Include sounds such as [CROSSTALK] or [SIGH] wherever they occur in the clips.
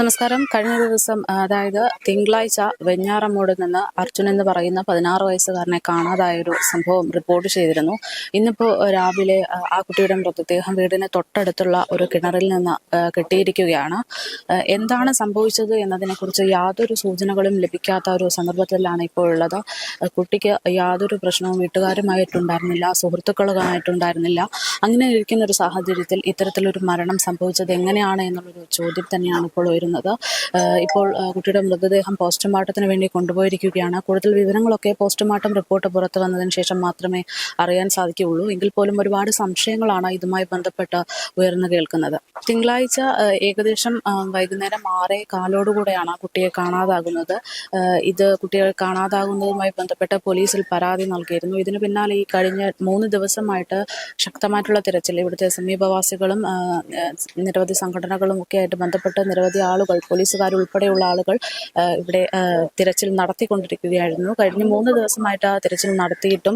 നമസ്കാരം. കഴിഞ്ഞ ദിവസം അതായത് തിങ്കളാഴ്ച വെഞ്ഞാറമൂട് നിന്ന് അർജുൻ എന്ന് പറയുന്ന പതിനാറ് വയസ്സുകാരനെ കാണാതായ ഒരു സംഭവം റിപ്പോർട്ട് ചെയ്തിരുന്നു. ഇന്നിപ്പോൾ രാവിലെ ആ, കുട്ടിയുടെ മൃതദേഹം വീടിന് തൊട്ടടുത്തുള്ള ഒരു കിണറിൽ നിന്ന് കിട്ടിയിരിക്കുകയാണ്. എന്താണ് സംഭവിച്ചത് എന്നതിനെക്കുറിച്ച് യാതൊരു സൂചനകളും ലഭിക്കാത്ത ഒരു സന്ദർഭത്തിലാണ് ഇപ്പോൾ ഉള്ളത്. കുട്ടിക്ക് യാതൊരു പ്രശ്നവും വീട്ടുകാരുമായിട്ടുണ്ടായിരുന്നില്ല സുഹൃത്തുക്കളുമായിട്ടുണ്ടായിരുന്നില്ല. അങ്ങനെ ഇരിക്കുന്ന ഒരു സാഹചര്യത്തിൽ ഇത്തരത്തിലൊരു മരണം സംഭവിച്ചത് എങ്ങനെയാണ് എന്നുള്ളൊരു ചോദ്യം തന്നെയാണ് ഇപ്പോൾ വരുന്നത് ഇപ്പോൾ കുട്ടിയുടെ മൃതദേഹം പോസ്റ്റ്മോർട്ടത്തിന് വേണ്ടി കൊണ്ടുപോയിരിക്കുകയാണ്. കൂടുതൽ വിവരങ്ങളൊക്കെ പോസ്റ്റ്മോർട്ടം റിപ്പോർട്ട് പുറത്തു വന്നതിന് ശേഷം മാത്രമേ അറിയാൻ സാധിക്കുകയുള്ളൂ. എങ്കിൽ പോലും ഒരുപാട് സംശയങ്ങളാണ് ഇതുമായി ബന്ധപ്പെട്ട് ഉയർന്നു കേൾക്കുന്നത്. തിങ്കളാഴ്ച ഏകദേശം വൈകുന്നേരം ആറേ കാലോടുകൂടെയാണ് കുട്ടിയെ കാണാതാകുന്നത്. ഇത് കുട്ടികൾ കാണാതാകുന്നതുമായി ബന്ധപ്പെട്ട് പോലീസിൽ പരാതി നൽകിയിരുന്നു. ഇതിനു പിന്നാലെ ഈ കഴിഞ്ഞ മൂന്ന് ദിവസമായിട്ട് ശക്തമായിട്ടുള്ള തിരച്ചിൽ. ഇവിടുത്തെ സമീപവാസികളും നിരവധി സംഘടനകളും ഒക്കെ ആയിട്ട് ബന്ധപ്പെട്ട് നിരവധി ആളുകൾ പോലീസുകാർ ഉൾപ്പെടെയുള്ള ആളുകൾ ഇവിടെ തിരച്ചിൽ നടത്തിക്കൊണ്ടിരിക്കുകയായിരുന്നു. കഴിഞ്ഞ മൂന്ന് ദിവസമായിട്ട് ആ തിരച്ചിൽ നടത്തിയിട്ടും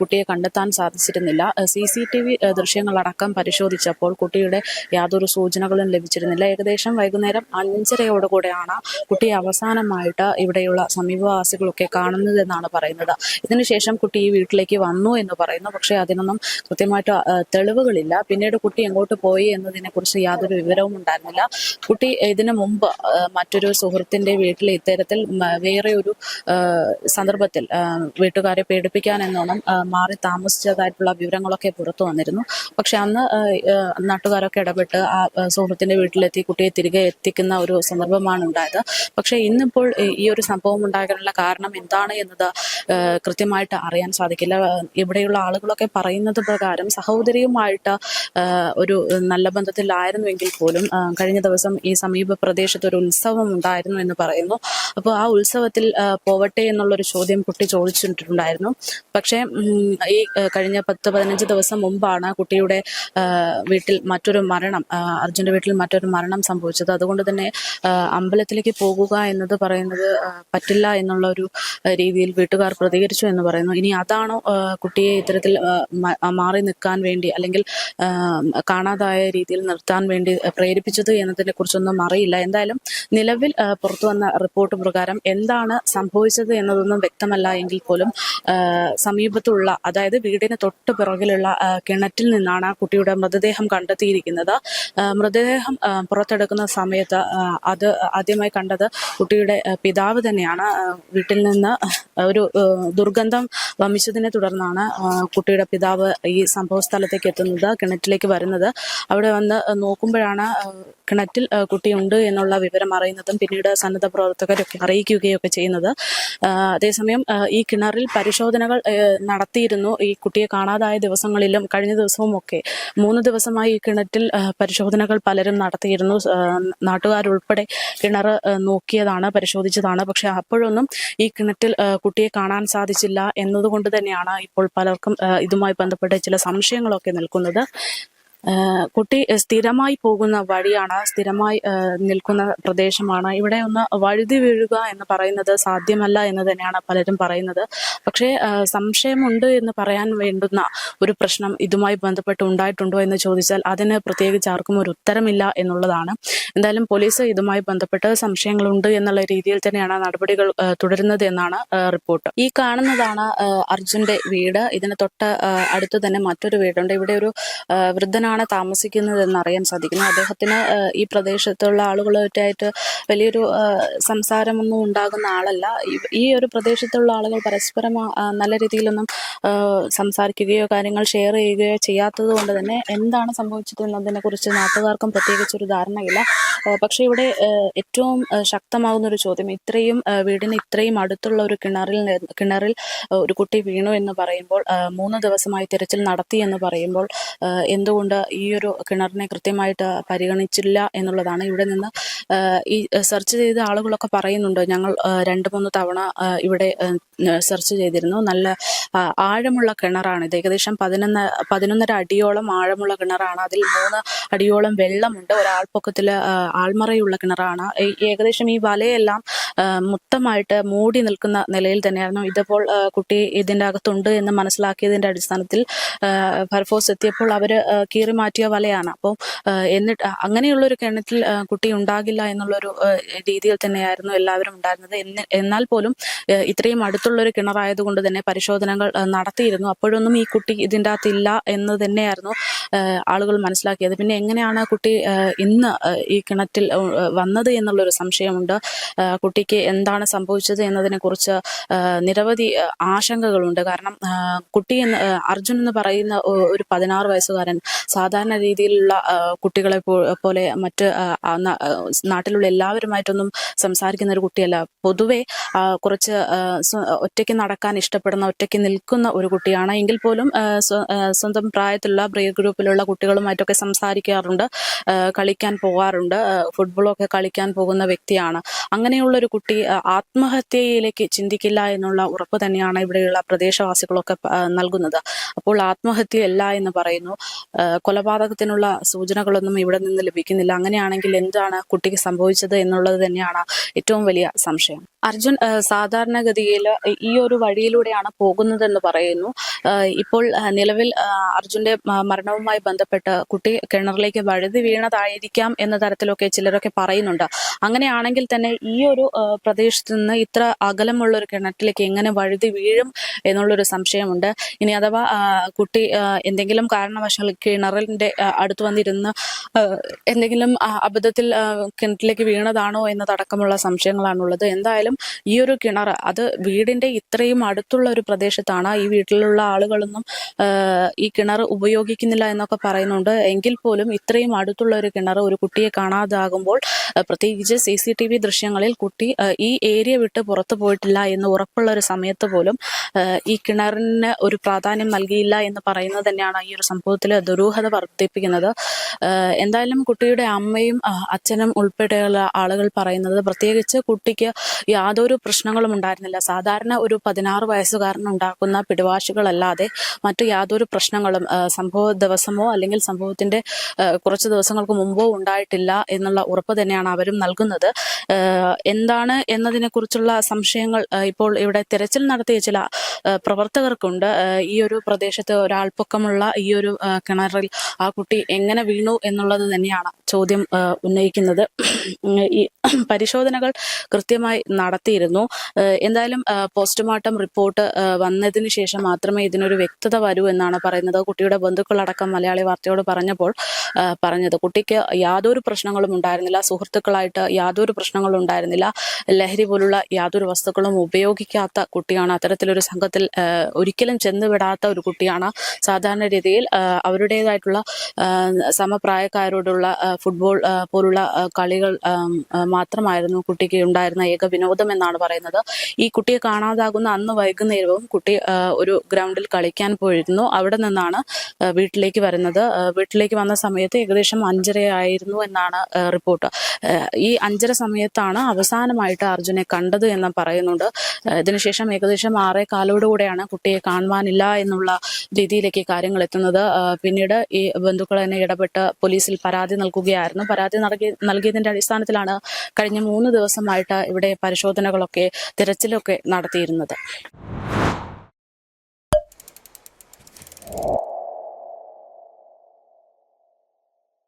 കുട്ടിയെ കണ്ടെത്താൻ സാധിച്ചിരുന്നില്ല. സി സി ടി വി ദൃശ്യങ്ങളടക്കം പരിശോധിച്ചപ്പോൾ കുട്ടിയുടെ യാതൊരു സൂചനകളും ലഭിച്ചിരുന്നില്ല. ഏകദേശം വൈകുന്നേരം അഞ്ചരയോടുകൂടെയാണ് കുട്ടിയെ അവസാനമായിട്ട് ഇവിടെയുള്ള സമീപവാസികളൊക്കെ കാണുന്നതെന്നാണ് പറയുന്നത്. ഇതിനുശേഷം കുട്ടി ഈ വീട്ടിലേക്ക് വന്നു എന്ന് പറയുന്നു. പക്ഷേ അതിനൊന്നും കൃത്യമായിട്ട് തെളിവുകളില്ല. പിന്നീട് കുട്ടി എങ്ങോട്ട് പോയി എന്നതിനെക്കുറിച്ച് യാതൊരു വിവരവും ഉണ്ടായിരുന്നില്ല കുട്ടി ഇതിനു മുമ്പ് മറ്റൊരു സുഹൃത്തിന്റെ വീട്ടിൽ ഇത്തരത്തിൽ വേറെ ഒരു സന്ദർഭത്തിൽ വീട്ടുകാരെ പേടിപ്പിക്കാൻ എന്നോണം മാറി താമസിച്ചതായിട്ടുള്ള വിവരങ്ങളൊക്കെ പുറത്തു വന്നിരുന്നു. പക്ഷെ അന്ന് നാട്ടുകാരൊക്കെ ഇടപെട്ട് ആ സുഹൃത്തിന്റെ വീട്ടിലെത്തി കുട്ടിയെ തിരികെ എത്തിക്കുന്ന ഒരു സന്ദർഭമാണ് ഉണ്ടായത്. പക്ഷെ ഇന്നിപ്പോൾ ഈ- ഒരു സംഭവം ഉണ്ടാകാനുള്ള കാരണം എന്താണ് എന്നത് കൃത്യമായിട്ട് അറിയാൻ സാധിക്കില്ല. ഇവിടെയുള്ള ആളുകളൊക്കെ പറയുന്നത് പ്രകാരം സഹോദരിയുമായിട്ട് ഒരു നല്ല ബന്ധത്തിലായിരുന്നുവെങ്കിൽ പോലും കഴിഞ്ഞ ദിവസം ഈ സമീപ പ്രദേശത്ത് ഒരു ഉത്സവം ഉണ്ടായിരുന്നു എന്ന് പറയുന്നു. അപ്പോൾ ആ ഉത്സവത്തിൽ പോവട്ടെ എന്നുള്ളൊരു ചോദ്യം കുട്ടി ചോദിച്ചിട്ടുണ്ടായിരുന്നു. പക്ഷേ ഈ കഴിഞ്ഞ പത്ത് പതിനഞ്ച് ദിവസം മുമ്പാണ് കുട്ടിയുടെ വീട്ടിൽ മറ്റൊരു മരണം അർജുന്റെ വീട്ടിൽ മറ്റൊരു മരണം സംഭവിച്ചത്. അതുകൊണ്ട് തന്നെ അമ്പലത്തിലേക്ക് പോകുക എന്നത് പറയുന്നത് പറ്റില്ല എന്നുള്ള ഒരു രീതിയിൽ വീട്ടുകാർ പ്രതികരിച്ചു എന്ന് പറയുന്നു. ഇനി അതാണോ കുട്ടിയെ ഇത്തരത്തിൽ മാറി നിൽക്കാൻ വേണ്ടി അല്ലെങ്കിൽ കാണാതായ രീതിയിൽ നിർത്താൻ വേണ്ടി പ്രേരിപ്പിച്ചത് എന്നതിനെ കുറിച്ചൊന്നും അറിയില്ല. എന്തായാലും നിലവിൽ പുറത്തു വന്ന റിപ്പോർട്ട് പ്രകാരം എന്താണ് സംഭവിച്ചത് എന്നതൊന്നും വ്യക്തമല്ല എങ്കിൽ പോലും സമീപത്തുള്ള അതായത് വീടിന് തൊട്ട് പിറകിലുള്ള കിണറ്റിൽ നിന്നാണ് ആ കുട്ടിയുടെ മൃതദേഹം കണ്ടെത്തിയിരിക്കുന്നത്. മൃതദേഹം പുറത്തെടുക്കുന്ന സമയത്ത് അത് ആദ്യമായി കണ്ടത് കുട്ടിയുടെ പിതാവ് തന്നെയാണ്. വീട്ടിൽ നിന്ന് ഒരു ദുർഗന്ധം വമിച്ചതിനെ തുടർന്നാണ് കുട്ടിയുടെ പിതാവ് ഈ സംഭവ സ്ഥലത്തേക്ക് എത്തുന്നത് കിണറ്റിലേക്ക് വരുന്നത്. അവിടെ വന്ന് നോക്കുമ്പോഴാണ് കിണറ്റിൽ കുട്ടിയുണ്ട് എന്നുള്ള വിവരം അറിയുന്നതും പിന്നീട് സന്നദ്ധ പ്രവർത്തകരൊക്കെ അറിയിക്കുകയൊക്കെ ചെയ്യുന്നത്. അതേസമയം ഈ കിണറിൽ പരിശോധനകൾ നടത്തിയിരുന്നു. ഈ കുട്ടിയെ കാണാതായ ദിവസങ്ങളിലും കഴിഞ്ഞ ദിവസവും ഒക്കെ മൂന്ന് ദിവസമായി ഈ കിണറ്റിൽ പരിശോധനകൾ പലരും നടത്തിയിരുന്നു. നാട്ടുകാരുൾപ്പെടെ കിണർ നോക്കിയതാണ് പരിശോധിച്ചതാണ്. പക്ഷെ അപ്പോഴൊന്നും ഈ കിണറ്റിൽ കുട്ടിയെ കാണാൻ സാധിച്ചില്ല എന്നതുകൊണ്ട് തന്നെയാണ് ഇപ്പോൾ പലർക്കും ഇതുമായി ബന്ധപ്പെട്ട് ചില സംശയങ്ങളൊക്കെ നിൽക്കുന്നത്. കുട്ടി സ്ഥിരമായി പോകുന്ന വഴിയാണ് സ്ഥിരമായി നിൽക്കുന്ന പ്രദേശമാണ്. ഇവിടെ ഒന്ന് വഴുതി വീഴുക എന്ന് പറയുന്നത് സാധ്യമല്ല എന്ന് തന്നെയാണ് പലരും പറയുന്നത്. പക്ഷേ സംശയമുണ്ട് എന്ന് പറയാൻ വേണ്ടുന്ന ഒരു പ്രശ്നം ഇതുമായി ബന്ധപ്പെട്ട് ഉണ്ടായിട്ടുണ്ടോ എന്ന് ചോദിച്ചാൽ അതിന് പ്രത്യേകിച്ച് ആർക്കും ഒരു ഉത്തരമില്ല എന്നുള്ളതാണ്. എന്തായാലും പോലീസ് ഇതുമായി ബന്ധപ്പെട്ട് സംശയങ്ങളുണ്ട് എന്നുള്ള രീതിയിൽ തന്നെയാണ് നടപടികൾ തുടരുന്നത് എന്നാണ് റിപ്പോർട്ട്. ഈ കാണുന്നതാണ് അർജുന്റെ വീട്. ഇതിന് തൊട്ട് അടുത്ത് തന്നെ മറ്റൊരു വീടുണ്ട്. ഇവിടെ ഒരു ആ, വൃദ്ധനാണ് താമസിക്കുന്നത് എന്ന് അറിയാൻ സാധിക്കുന്നു. അദ്ദേഹത്തിന് ഈ പ്രദേശത്തുള്ള ആളുകളുമായിട്ട് വലിയൊരു സംസാരമൊന്നും ഉണ്ടാകുന്ന ആളല്ല. ഈ- ഒരു പ്രദേശത്തുള്ള ആളുകൾ പരസ്പരം നല്ല രീതിയിലൊന്നും സംസാരിക്കുകയോ കാര്യങ്ങൾ ഷെയർ ചെയ്യുകയോ ചെയ്യാത്തത് കൊണ്ട് തന്നെ എന്താണ് സംഭവിച്ചത് എന്നതിനെ കുറിച്ച് നാട്ടുകാർക്കും പ്രത്യേകിച്ച് ഒരു ധാരണയില്ല. പക്ഷേ ഇവിടെ ഏറ്റവും ശക്തമാകുന്ന ഒരു ചോദ്യം. ഇത്രയും വീടിന് ഇത്രയും അടുത്തുള്ള ഒരു കിണറിൽ കിണറിൽ ഒരു കുട്ടി വീണു എന്ന് പറയുമ്പോൾ മൂന്ന് ദിവസമായി തിരച്ചിൽ നടത്തി എന്ന് പറയുമ്പോൾ എന്തുകൊണ്ട് ഈ ഒരു കിണറിനെ കൃത്യമായിട്ട് പരിഗണിച്ചില്ല എന്നുള്ളതാണ്. ഇവിടെ നിന്ന് ഈ സെർച്ച് ചെയ്ത ആളുകളൊക്കെ പറയുന്നുണ്ട്. ഞങ്ങൾ രണ്ട് മൂന്ന് തവണ ഇവിടെ സെർച്ച് ചെയ്തിരുന്നു. നല്ല ആഴമുള്ള കിണറാണ്. ഇത് ഏകദേശം പതിനൊന്ന് പതിനൊന്നര അടിയോളം ആഴമുള്ള കിണറാണ്. അതിൽ മൂന്ന് അടിയോളം വെള്ളമുണ്ട്. ഒരാൾപ്പൊക്കത്തിൽ ആൾമറയുള്ള കിണറാണ്. ഏകദേശം ഈ വലയെല്ലാം മൊത്തമായിട്ട് മൂടി നിൽക്കുന്ന നിലയിൽ തന്നെയായിരുന്നു. ഇതിപ്പോൾ കുട്ടി ഇതിന്റെ അകത്തുണ്ട് എന്ന് മനസ്സിലാക്കിയതിന്റെ അടിസ്ഥാനത്തിൽ ഫർഫോസ് എത്തിയപ്പോൾ അവർ കീറി മാറ്റിയ വലയാണ്. അപ്പോൾ എന്നിട്ട് അങ്ങനെയുള്ളൊരു കിണറ്റിൽ കുട്ടി ഉണ്ടാകില്ല എന്നുള്ളൊരു രീതിയിൽ തന്നെയായിരുന്നു എല്ലാവരും ഉണ്ടായിരുന്നത്. എന്നാൽ പോലും ഇത്രയും അടുത്തുള്ളൊരു കിണറായതുകൊണ്ട് തന്നെ പരിശോധനകൾ നടത്തിയിരുന്നു. അപ്പോഴൊന്നും ഈ കുട്ടി ഇതിന്റെ അകത്തില്ല എന്ന് തന്നെയായിരുന്നു ആളുകൾ മനസ്സിലാക്കിയത്. പിന്നെ എങ്ങനെയാണ് കുട്ടി ഇന്ന് ഈ കിണറ്റിൽ വന്നത് എന്നുള്ളൊരു സംശയമുണ്ട്. കുട്ടിക്ക് എന്താണ് സംഭവിച്ചത് എന്നതിനെക്കുറിച്ച് കുറിച്ച് നിരവധി ആശങ്കകളുണ്ട്. കാരണം കുട്ടി എന്ന് അർജുൻ എന്ന് പറയുന്ന ഒരു പതിനാറ് വയസ്സുകാരൻ സാധാരണ രീതിയിലുള്ള കുട്ടികളെ പോലെ മറ്റ് നാട്ടിലുള്ള എല്ലാവരുമായിട്ടൊന്നും സംസാരിക്കുന്ന ഒരു കുട്ടിയല്ല. പൊതുവെ കുറച്ച് ഒറ്റയ്ക്ക് നടക്കാൻ ഇഷ്ടപ്പെടുന്ന ഒറ്റയ്ക്ക് നിൽക്കുന്ന ഒരു കുട്ടിയാണ്. എങ്കിൽ പോലും സ്വന്തം പ്രായത്തിലുള്ള ബ്രേക്ക് ഗ്രൂപ്പിലുള്ള കുട്ടികളുമായിട്ടൊക്കെ സംസാരിക്കാറുണ്ട് കളിക്കാൻ പോകാറുണ്ട്. ഫുട്ബോളൊക്കെ കളിക്കാൻ പോകുന്ന വ്യക്തിയാണ്. അങ്ങനെയുള്ള ഒരു കുട്ടി ആത്മഹത്യയിലേക്ക് ചിന്തിക്കില്ല എന്നുള്ള ഉറപ്പ് തന്നെയാണ് ഇവിടെയുള്ള പ്രദേശവാസികളൊക്കെ നൽകുന്നത്. അപ്പോൾ ആത്മഹത്യയല്ല എന്ന് പറയുന്നു. കൊലപാതകത്തിനുള്ള സൂചനകളൊന്നും ഇവിടെ നിന്ന് ലഭിക്കുന്നില്ല. അങ്ങനെയാണെങ്കിൽ എന്താണ് കുട്ടിക്ക് സംഭവിച്ചത് എന്നുള്ളത് തന്നെയാണ് ഏറ്റവും വലിയ സംശയം. അർജുൻ സാധാരണഗതിയിൽ ഈ ഒരു വഴിയിലൂടെയാണ് പോകുന്നതെന്ന് പറയുന്നു. ഇപ്പോൾ നിലവിൽ അർജുന്റെ മരണവുമായി ബന്ധപ്പെട്ട് കുട്ടി കിണറിലേക്ക് വഴുതി വീണതായിരിക്കാം എന്ന തരത്തിലൊക്കെ ചിലരൊക്കെ പറയുന്നുണ്ട്. അങ്ങനെയാണെങ്കിൽ തന്നെ ഈ ഒരു പ്രദേശത്ത് നിന്ന് ഇത്ര അകലമുള്ള ഒരു കിണറ്റിലേക്ക് എങ്ങനെ വഴുതി വീഴും എന്നുള്ളൊരു സംശയമുണ്ട്. ഇനി അഥവാ കുട്ടി എന്തെങ്കിലും കാരണവശാൽ കിണറിന്റെ അടുത്ത് വന്നിരുന്ന് എന്തെങ്കിലും അബദ്ധത്തിൽ കിണറ്റിലേക്ക് വീണതാണോ എന്നതടക്കമുള്ള സംശയങ്ങളാണുള്ളത്. എന്തായാലും ഈ ഒരു കിണർ അത് വീടിന്റെ ഇത്രയും അടുത്തുള്ള ഒരു പ്രദേശത്താണ്. ഈ വീട്ടിലുള്ള ആളുകളൊന്നും ഈ കിണർ ഉപയോഗിക്കുന്നില്ല എന്നൊക്കെ പറയുന്നുണ്ട്. എങ്കിൽ പോലും ഇത്രയും അടുത്തുള്ള ഒരു കിണർ ഒരു കുട്ടിയെ കാണാതാകുമ്പോൾ പ്രത്യേകിച്ച് സി സി ടി വി ദൃശ്യങ്ങളിൽ കുട്ടി ഈ ഏരിയ വിട്ട് പുറത്തു പോയിട്ടില്ല എന്ന് ഉറപ്പുള്ള ഒരു സമയത്ത് പോലും ഈ കിണറിന് ഒരു പ്രാധാന്യം നൽകിയില്ല എന്ന് പറയുന്നത് തന്നെയാണ് ഈ ഒരു സംഭവത്തിൽ ദുരൂഹത വർദ്ധിപ്പിക്കുന്നത്. എന്തായാലും കുട്ടിയുടെ അമ്മയും അച്ഛനും ഉൾപ്പെടെയുള്ള ആളുകൾ പറയുന്നത് പ്രത്യേകിച്ച് കുട്ടിക്ക് യാതൊരു പ്രശ്നങ്ങളും ഉണ്ടായിരുന്നില്ല. സാധാരണ ഒരു പതിനാറ് വയസ്സുകാരൻ ഉണ്ടാക്കുന്ന പിടിവാശികളല്ലാതെ മറ്റു യാതൊരു പ്രശ്നങ്ങളും സംഭവ ദിവസമോ അല്ലെങ്കിൽ സംഭവത്തിന്റെ കുറച്ച് ദിവസങ്ങൾക്ക് മുമ്പോ ഉണ്ടായിട്ടില്ല എന്നുള്ള ഉറപ്പ് തന്നെയാണ് അവരും നൽകുന്നത്. എന്താണ് എന്നതിനെക്കുറിച്ചുള്ള സംശയങ്ങൾ ഇപ്പോൾ ഇവിടെ തിരച്ചിൽ നടത്തിയ ചില പ്രവർത്തകർക്കുണ്ട്. ഈ ഒരു പ്രദേശത്ത് ഒരാൾപ്പൊക്കമുള്ള ഈ ഒരു കിണറിൽ ആ കുട്ടി എങ്ങനെ വീണു എന്നുള്ളത് തന്നെയാണ് ചോദ്യം ഉന്നയിക്കുന്നത്. ഈ [CLEARS THROAT] പരിശോധനകൾ കൃത്യമായി നടത്തിയിരുന്നു. എന്തായാലും പോസ്റ്റ്മോർട്ടം റിപ്പോർട്ട് വന്നതിന് ശേഷം മാത്രമേ ഇതിനൊരു വ്യക്തത വരൂ എന്നാണ് പറയുന്നത്. കുട്ടിയുടെ ബന്ധുക്കളടക്കം മലയാളി വാർത്തയോട് പറഞ്ഞപ്പോൾ പറഞ്ഞത്. കുട്ടിക്ക് യാതൊരു പ്രശ്നങ്ങളും ഉണ്ടായിരുന്നില്ല. സുഹൃത്തുക്കളായിട്ട് യാതൊരു പ്രശ്നങ്ങളും ഉണ്ടായിരുന്നില്ല. ലഹരി പോലുള്ള യാതൊരു വസ്തുക്കളും ഉപയോഗിക്കാത്ത കുട്ടിയാണ്. അത്തരത്തിലൊരു സംഘത്തിൽ ഒരിക്കലും ചെന്നുവിടാത്ത ഒരു കുട്ടിയാണ്. സാധാരണ രീതിയിൽ അവരുടേതായിട്ടുള്ള സമപ്രായക്കാരോടുള്ള ഫുട്ബോൾ പോലുള്ള കളികൾ മാത്രമായിരുന്നു കുട്ടിക്ക് ഉണ്ടായിരുന്ന ഏക വിനോദം എന്നാണ് പറയുന്നത്. ഈ കുട്ടിയെ കാണാതാകുന്ന അന്ന് വൈകുന്നേരവും കുട്ടി ഒരു ഗ്രൗണ്ടിൽ കളിക്കാൻ പോയിരുന്നു. അവിടെ നിന്നാണ് വീട്ടിലേക്ക് വരുന്നത്. വീട്ടിലേക്ക് വന്ന സമയത്ത് ഏകദേശം അഞ്ചരയായിരുന്നു എന്നാണ് റിപ്പോർട്ട്. ഈ അഞ്ചര സമയത്താണ് അവസാനമായിട്ട് അർജുനെ കണ്ടത് എന്ന് പറയുന്നുണ്ട്. ഇതിനുശേഷം ഏകദേശം ആറേ കാലോടുകൂടെയാണ് കുട്ടിയെ കാണുവാനില്ല എന്നുള്ള രീതിയിലേക്ക് കാര്യങ്ങൾ എത്തുന്നത്. പിന്നീട് ഈ ബന്ധുക്കൾ തന്നെ ഇടപെട്ട് പോലീസിൽ പരാതി നൽകുകയായിരുന്നു. പരാതി നൽകി നൽകിയതിന്റെ അടിസ്ഥാനത്തിലാണ് കഴിഞ്ഞ മൂന്ന് ദിവസമായിട്ട് ഇവിടെ പരിശോധനകളൊക്കെ തിരച്ചിലൊക്കെ നടത്തിയിരുന്നത്.